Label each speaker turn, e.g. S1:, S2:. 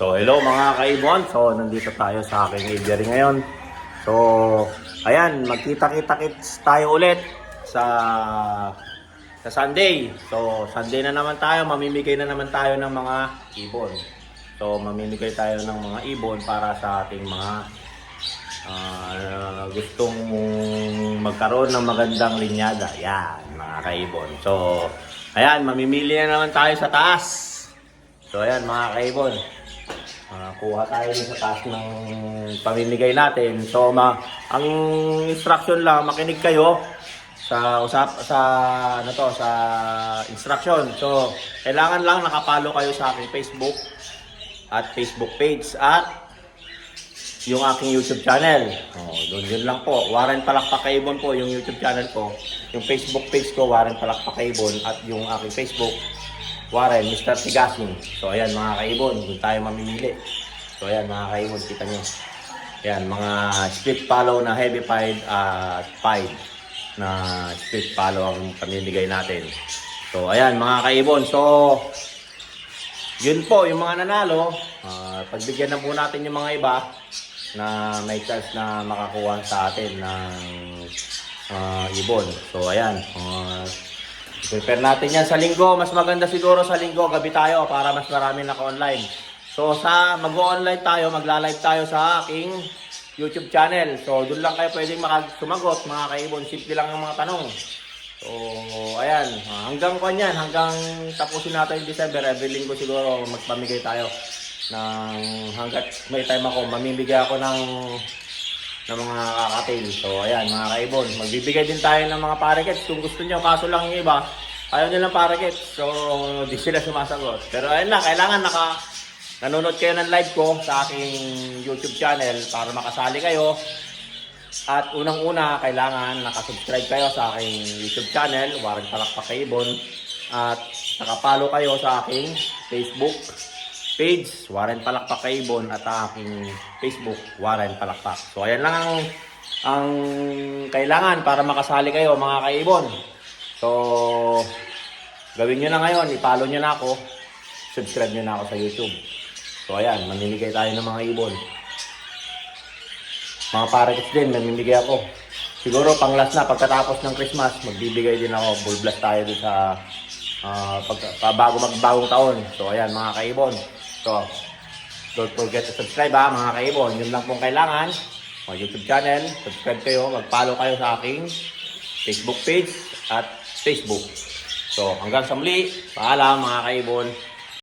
S1: So, hello mga kaibon. So, nandito tayo sa aking aviary ngayon. So, ayan, magkita-kita-kits tayo ulit sa sa Sunday. So, Sunday na naman tayo, mamimigay na naman tayo ng mga ibon. So, mamimigay tayo ng mga ibon para sa ating mga ah, gustong magkaroon ng magandang linyada. Yan, mga kaibon. So, ayan, mamimili na naman tayo sa taas. So, ayan, mga kaibon. Ah, kuha tayo sa taas ng pamimigay natin. So, ma ang instruction lang, makinig kayo sa usap sa ano to sa instruction. So, kailangan lang nakapalo kayo sa aking Facebook at Facebook page at yung aking YouTube channel. Oh, doon yun lang po. Warren Palakpak Kaibon po yung YouTube channel ko. Yung Facebook page ko, Warren Palakpak Kaibon at yung aking Facebook, Warren, Mr. Tigasing. So ayan mga kaibon, doon tayo mamimili. So ayan mga kaibon, kita nyo. Ayan, mga split follow na heavy pied at pied na split follow ang pamimigay natin. So ayan mga kaibon, so yun po, yung mga nanalo, ah, pagbigyan na po natin yung mga iba na may chance na makakuha sa atin ng ah, ibon. So, ayan. ah, prepare natin yan sa linggo. Mas maganda siguro sa linggo, gabi tayo para mas marami naka-online. So, sa mag-online tayo, magla-live tayo sa aking YouTube channel. So, doon lang kayo pwedeng makasumagot, mga kaibon. Simple lang ang mga tanong. So, ayan. Hanggang kwan yan, hanggang tapusin natin yung December, every linggo siguro magpamigay tayo ng hanggat may time ako, mamimigay ako ng ng mga kakatil. So, ayan, mga kaibon. Magbibigay din tayo ng mga parakets kung gusto nyo. Kaso lang yung iba, ayaw nyo ng parakets. So, di sila sumasagot. Pero ayun lang, kailangan naka nanonood kayo ng live ko sa aking YouTube channel para makasali kayo. At unang-una, kailangan nakasubscribe kayo sa aking YouTube channel, Warren Palakpak Kaibon. At nakapalo kayo sa aking Facebook page, Warren Palakpak Kaibon. At aking Facebook, Warren Palakpak. So, ayan lang ang, ang kailangan para makasali kayo, mga kaibon. So, gawin nyo na ngayon, ipalo nyo na ako. Subscribe nyo na ako sa YouTube. So, ayan, mamimigay tayo ng mga ibon. Mga parakits din, namimigay ako. Siguro pang last na, pagkatapos ng Christmas, magbibigay din ako. Bull blast tayo din sa ah, pag, pa- bago magbagong taon. So ayan mga kaibon. So, don't forget to subscribe ha mga kaibon. Yun lang pong kailangan. Mga YouTube channel, subscribe kayo, mag-follow kayo sa aking Facebook page at Facebook. So hanggang sa muli, paalam mga kaibon.